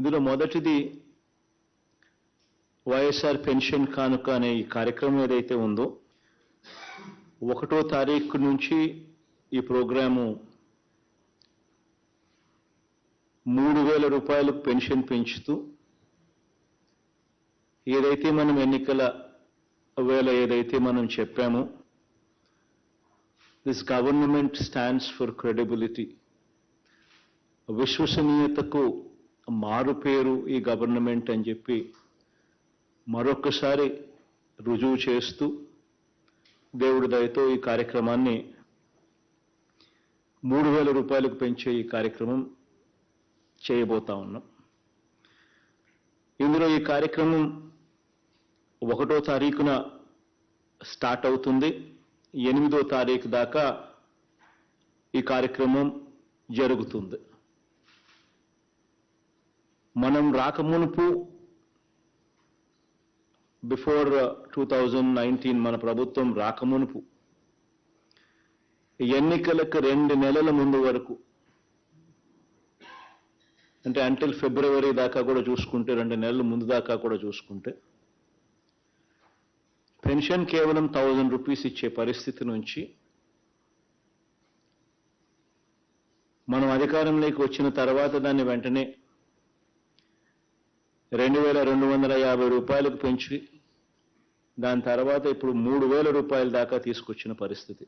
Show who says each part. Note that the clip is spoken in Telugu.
Speaker 1: ఇందులో మొదటిది వైఎస్ఆర్ పెన్షన్ కానుక అనే ఈ కార్యక్రమం ఏదైతే ఉందో ఒకటో తారీఖు నుంచి ఈ ప్రోగ్రాము మూడు వేల రూపాయలు పెన్షన్ పెంచుతూ ఏదైతే మనం ఎన్నికల వేళ ఏదైతే మనం చెప్పామో this government stands for credibility విశ్వసనీయతకు మారు పేరు ఈ గవర్నమెంట్ అని చెప్పి మరొకసారి రుజువు చేస్తూ దేవుడి దయతో ఈ కార్యక్రమాన్ని మూడు వేల రూపాయలకు పెంచే ఈ కార్యక్రమం చేయబోతా ఉన్నాం. ఇందులో ఈ కార్యక్రమం ఒకటో తారీఖున స్టార్ట్ అవుతుంది. ఎనిమిదో తారీఖు దాకా ఈ కార్యక్రమం జరుగుతుంది. మనం రాకమునుపు బిఫోర్ టూ థౌజండ్ నైన్టీన్ మన ప్రభుత్వం రాకమునుపు ఎన్నికలకు రెండు నెలల ముందు వరకు అంటే అంటిల్ ఫిబ్రవరి దాకా కూడా చూసుకుంటే రెండు నెలల ముందు దాకా కూడా చూసుకుంటే పెన్షన్ కేవలం థౌజండ్ రూపీస్ ఇచ్చే పరిస్థితి నుంచి మనం అధికారంలోకి వచ్చిన తర్వాత దాన్ని వెంటనే రెండు వేల రెండు వందల యాభై రూపాయలకు పెంచి దాని తర్వాత ఇప్పుడు మూడు వేల రూపాయల దాకా తీసుకొచ్చిన పరిస్థితి.